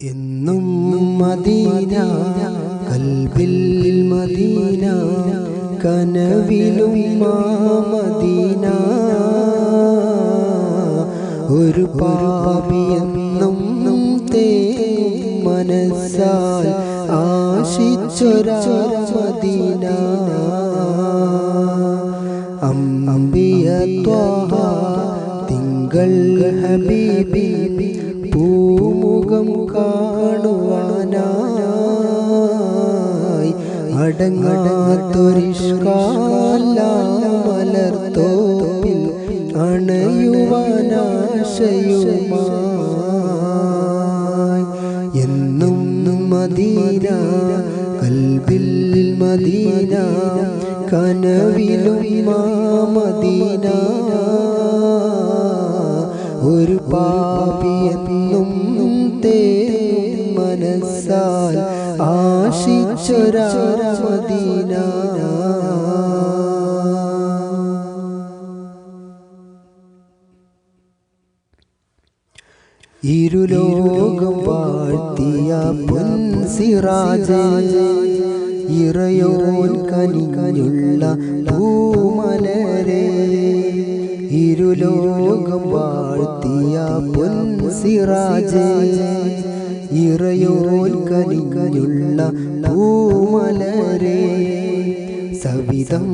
എന്നും മദീന കൽബിൽ മദീന കനവിലും മദീന. ഒരു പാപിയെന്നും മനസ്സാൽ ആശിച്ചൊരാ മദീന. അമ്പിയ തിങ്കൾ ഹബീബി കാണുവാനായി അടങ്ങാത്തൊരിഷ്കാല മലർത്തോപ്പിൽ മദീന കൽബിൽ മദീന കനവിലും മദീന. ഒരു പാപിയെന്നും ആശിച്ചൊരാ മദീന ഇരുലോകം വാഴ്ത്തിയ പൊൻസിറാജേ ഇറയോൻ കനികനുള്ള ഭൂമലരെ ഇരുലോകം വാഴ്ത്തിയ പൊൻസിറാജേ ഇറയോൻ പൂമലരെ സവിതം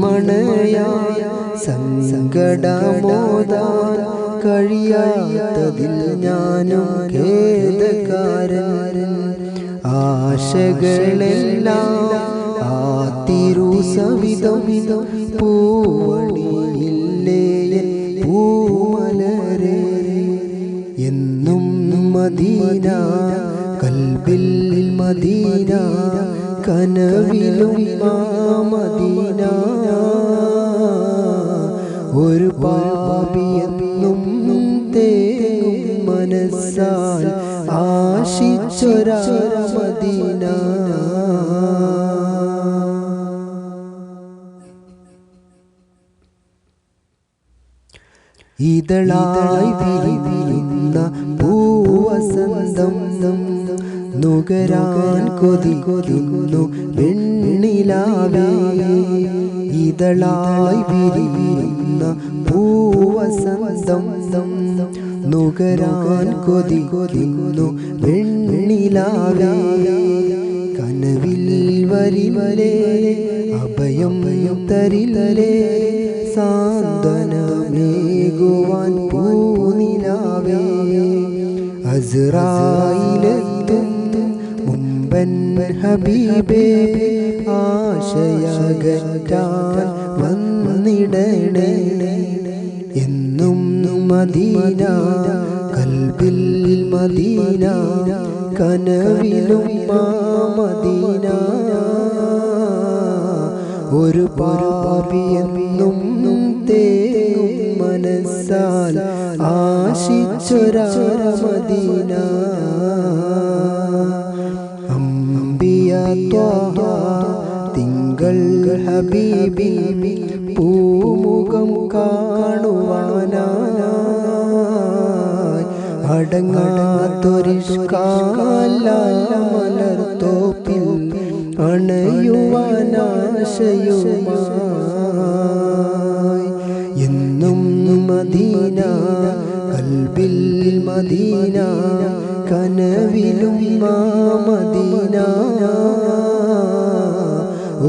മണയാ സങ്കടമോദാൻ കഴിയാത്തതിൽ ഞാനും ഖേദക്കാരൻ ആശകളെല്ലാം ആ തിരുസവിധം പൂവണിയില്ലേ മദീന കൽബിൽ മദീന കനവിലും ആ മദീന. ഒരു പാപിയെന്നും തേങ്ങും മനസ്സാൽ ആശിച്ചൊരാ മദീന. ഇതളായി വിരിയുന്ന പൂവസന്തം നുകരാൻ കൊതി കൊതിന്നു വെണ്ണിലാവേ. ഇതളായി വിരിയുന്ന പൂവസന്തം നുകരാൻ കൊതി കൊതിന്നു വെണ്ണിലാവേ. കനവിൽ വരിവലേ അഭയം തരിലേ സാന്ത്വനമേകുവാൻ അസ്രായിലെത്തും മുമ്പൻ ഹബീബേ ആശയകറ്റാൻ വന്നിടണേ. എന്നും മദീന കൽബിൽ മദീന കനവിലും മദീന. ഒരു പാപിയെന്നും തേങ്ങും മനസ്സാൽ ആശിച്ചൊരാ മദീന അമ്പിയ തിങ്കൾ ഹബീബി പൂമുഖം കാണുവാനായി. അടങ്ങാത്തൊരിഷ്കാല മലർത്തോപ്പിൽ കൽബിൽ മദീന കനവിലും മദീന.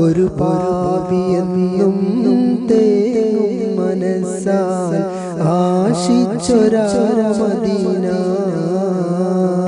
ഒരു പാപിയെന്നും തേങ്ങും മനസ്സാൽ ആശിച്ചൊരാ മദീന.